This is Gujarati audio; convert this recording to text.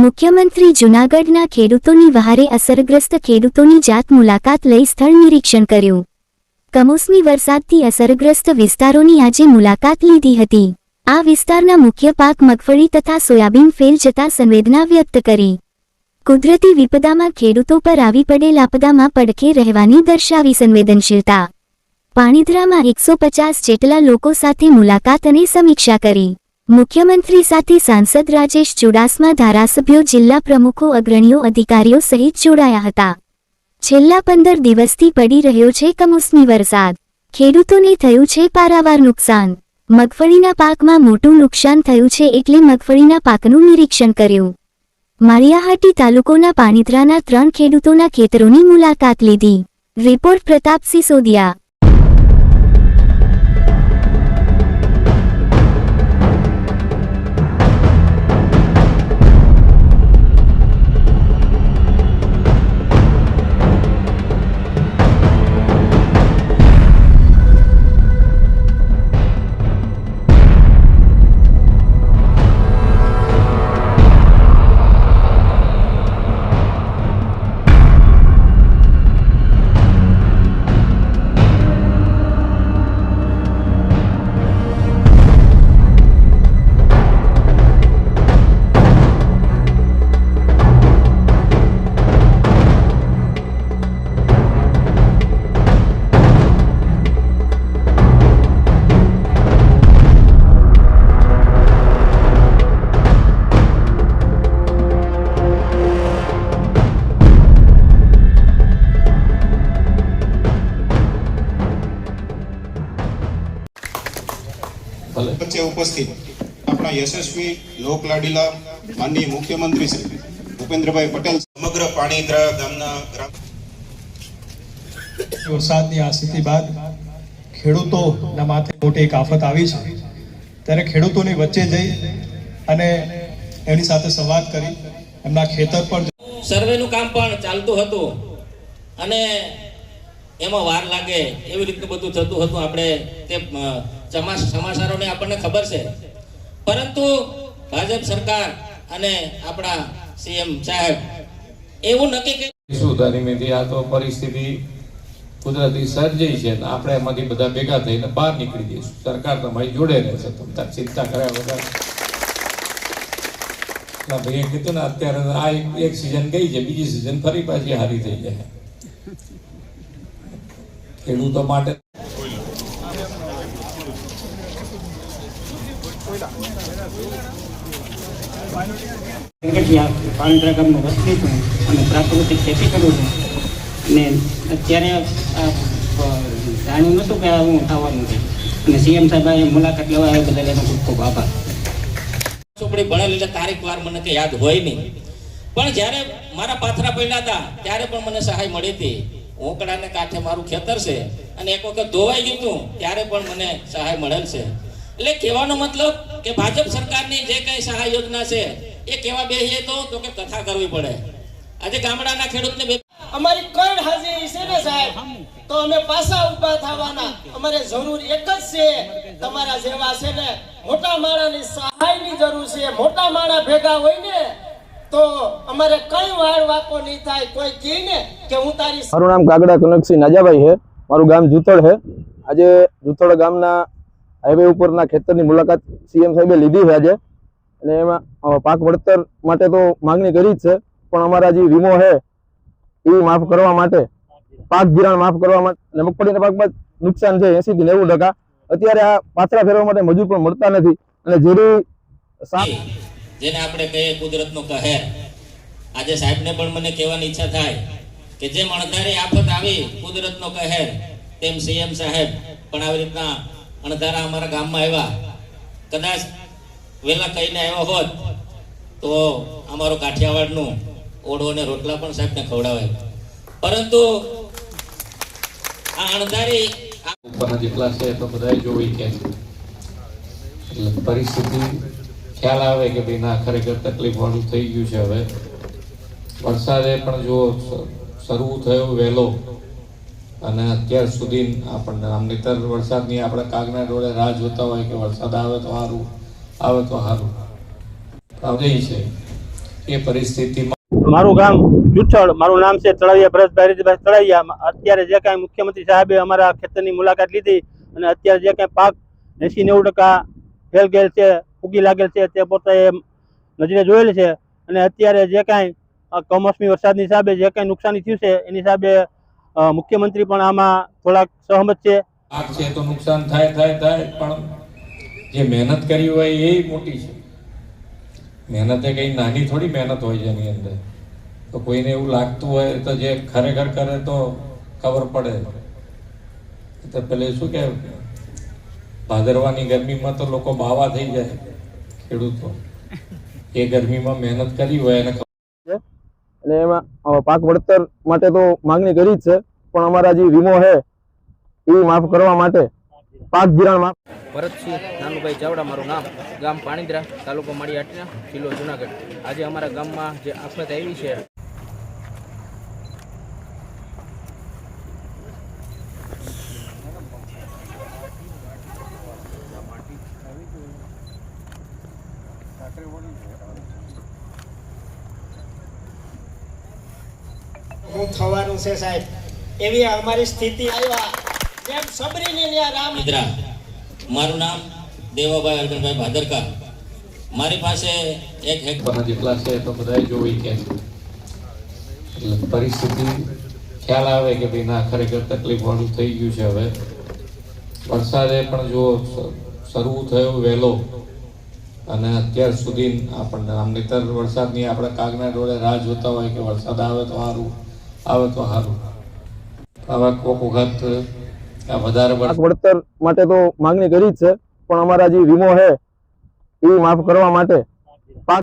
મુખ્યમંત્રી જૂનાગઢના ખેડૂતોની વહારે અસરગ્રસ્ત ખેડૂતોની જાત મુલાકાત લઈ સ્થળ નિરીક્ષણ કર્યું. કમોસમી વરસાદથી અસરગ્રસ્ત વિસ્તારોની આજે મુલાકાત લીધી હતી. આ વિસ્તારના મુખ્ય પાક મગફળી તથા સોયાબીન ફેલ જતા સંવેદના વ્યક્ત કરી. કુદરતી વિપદામાં ખેડૂતો પર આવી પડેલ આપદામાં પડખે રહેવાની દર્શાવી સંવેદનશીલતા. પાણીધરામાં એકસો પચાસ જેટલા લોકો સાથે મુલાકાત અને સમીક્ષા કરી. મુખ્યમંત્રી સાથે સાંસદ રાજેશ ચુડાસમા ધારાસભ્યો જિલ્લા પ્રમુખો, અગ્રણીઓ, અધિકારીઓ સહિત જોડાયા હતા. છેલ્લા પંદર દિવસથી પડી રહ્યો છે કમોસમી વરસાદ. ખેડૂતોને થયું છે પારાવાર નુકસાન. મગફળીના પાકમાં મોટું નુકસાન થયું છે એટલે મગફળીના પાકનું નિરીક્ષણ કર્યું. માળિયાહાટી તાલુકોના પાણીધરાના ત્રણ ખેડૂતોના ખેતરોની મુલાકાત લીધી. રિપોર્ટ પ્રતાપ સિસોદિયા વચ્ચે ઉપસ્થિત આપણા યશસ્વી લોકલાડીલા માનનીય મુખ્યમંત્રી શ્રી ભૂપેન્દ્રભાઈ પટેલ સમગ્ર પાણીદ્રા ગામના ગ્રામ વરસાદની આ સ્થિતિ બાદ ખેડૂતોના માથે મોટી એક આફત આવી છે ત્યારે ખેડૂતોની વચ્ચે જઈ અને એની સાથે સંવાદ કરી એમના ખેતર પર સર્વેનું કામ પણ ચાલતું હતું અને એમાં વાર લાગે એવી રીતનું બધું થતું હતું. આપણે તે સમાચારોને આપણને ખબર છે. પરંતુ ભાજપ સરકાર અને આપણા સીએમ સાહેબ એવું નક્કી કર્યું શું ધરીમેથી આ તો પરિસ્થિતિ કુદરતી સર્જાઈ છે ને આપણે એમાંથી બધા ભેગા થઈને બહાર નીકળી જઈશું. સરકાર તમારી જોડે રહેશે. તમે ચિંતા કર્યા વગર. ના ભાઈએ કીધું ને, અત્યારે આ એક સિઝન ગઈ છે, બીજી સિઝન ફરી પાછી હારી થઈ જાય. ખેડૂતો માટે પ્રાકૃતિક ખેતી કરું છું અને અત્યારે જાણ્યું નહોતું કે હું થવાનું છે અને સીએમ સાહેબે મુલાકાત લેવા આવ્યા બદલ એનો ખૂબ ખૂબ આભાર ચોપડી ભણેલી તારીખ વાર મને કંઈ યાદ હોય નહીં. પણ જ્યારે મારા પાથરા પડ્યા હતા, ત્યારે પણ મને સહાય મળી હતી. ઓકડાને કાંઠે મારું ખેતર છે અને એક વખત ધોવાઈ ગયું હતું, ત્યારે પણ મને સહાય મળેલ છે. એટલે કહેવાનો મતલબ કે ભાજપ સરકારની જે કઈ સહાય યોજના છે એ કેવા બેસીએ તો તો કે કથા કરવી પડે. આજે ગામડાના ખેડૂતને અમારી કણ હાજરી છે ને સાહેબ? તો અમે પાછા ઊભા થવાના. અમારે જરૂર એક જ છે તમારા જેવા છે ને મોટા માણાની સહાયની જરૂર છે. મોટા માણા ભેગા હોય ને તો અમારે કઈ વાર વાકો નહીં થાય. કોઈ કહે ને કે હું તારી મારું નામ કાગડા કનકસિંહ નાજાભાઈ છે. મારું ગામ જૂથળ છે. આજે જૂથળ ગામના હાઈવે ઉપરના ખેતરની મુલાકાત સીએમ સાહેબે લીધી છે આજે. અને એમાં પાક વળતર માટે તો માંગણી કરી જ છે, પણ અમારા જે વીમો છે, એ માફ કરવા માટે, પાક ધિરાણ માફ કરવા માટે, અને મગફળીના પાકમાં નુકસાન છે એસી થી નેવું ટકા. અત્યારે આ પાથરા ફેરવા માટે મજૂર પણ મળતા નથી, અને જેરી સાપ જેને આપણે કહીએ કુદરતનો કહેર. આજે સાહેબને પણ મને કહેવાની ઈચ્છા થાય કે જેમ અણધારી આફત આવી કુદરતનો કહેર, તેમ સીએમ સાહેબ પણ આવી રીતના અણધારા અમારા ગામમાં આવ્યા, કદાચ વહેલા કહીને આવ્યા હોત, તો અમારો કાઠિયાવાડનું ઓળો અને રોટલા પણ સાહેબને ખવડાવે. પરંતુ આ અણધારી ઉપરના જેટલા છે તો બધા જોઈ કે પરિસ્થિતિ ખ્યાલ આવે કે ભાઈ ના, ખરેખર તકલીફ વાળું થઈ ગયું છે હવે. વરસાદે પણ જો શરૂ થયો વહેલો અને અત્યાર સુધી આપણને આમ નહીતર વરસાદની આપણે કાગના ડોળે રાહ જોતા હોય કે વરસાદ આવે તો સારું, આવે તો સારું. આવી છે, એ પરિસ્થિતિમાં મારું ગામ જુઠ્ઠળ મારું નામ છે તળાવિયા ભરતભાઈ રીતભાઈ તળાવિયા. અત્યારે જે કાંઈ મુખ્યમંત્રી સાહેબે અમારા ખેતરની મુલાકાત લીધી અને અત્યારે જે કાંઈ પાક એસી નેવું ટકા ફેલ ગયેલ છે, ઉગી લાગેલ છે, તે પોતાએ નજરે જોયેલ છે. અને અત્યારે જે કાંઈ કમોસમી વરસાદની હિસાબે જે કાંઈ નુકસાની થયું છે, એની હિસાબે મુખ્યમંત્રી પણ આમાં થોડાક સહમત છે. આગ છે તો નુકસાન થાય થાય થાય, પણ જે મહેનત કરી હોય એ મોટી છે. મહેનત એ કઈ નાની થોડી મહેનત હોય છે એની અંદર. તો કોઈને એવું લાગતું હોય તો જે ખરેખર કરે તો ખબર પડે. તો પેલે શું કે, ભાદરવાની ગરમીમાં તો લોકો બાવા થઈ જાય ખેડૂતો. એ ગરમીમાં મહેનત કરી હોય એને અને એમાં પાક વળતર માટે તો માંગણી કરી જ છે, પણ અમારા જે વીમો છે, એ માફ કરવા માટે પાક ધિરાણ માફ ભરતસિંહ નાનુભાઈ ચાવડા, મારું નામ. ગામ પાણીદરા, તાલુકો માળીયાટના જિલ્લો જુનાગઢ. આજે અમારા ગામમાં જે આફત આવી છે હું થવાનું છે સાહેબ. એવી અમારી સ્થિતિ આવ્યા. જેમ સબરીની ન્યા રામ મિત્રા મારું નામ દેવાભાઈ અરવિંદભાઈ ભાદરકા મારી પાસે એક હેક પણ જેટલા છે તો બધાએ જોઈ કે એટલે પરિસ્થિતિ ખ્યાલ આવે કે ભાઈ ના ખરેખર તકલીફ વાળું થઈ ગયું છે હવે. વરસાદે પણ જો શરૂ થયો વહેલો અને અત્યાર સુધી આપણને આમ નહીતર વરસાદની આપણે કાગના ડોળે રાહ જોતા હોય કે વરસાદ આવે તો સારું. આવે તો સારું આવા કોક વખત વધારે વળતર માટે તો માંગણી કરી જ છે, પણ અમારા જે વીમો છે, એ માફ કરવા માટે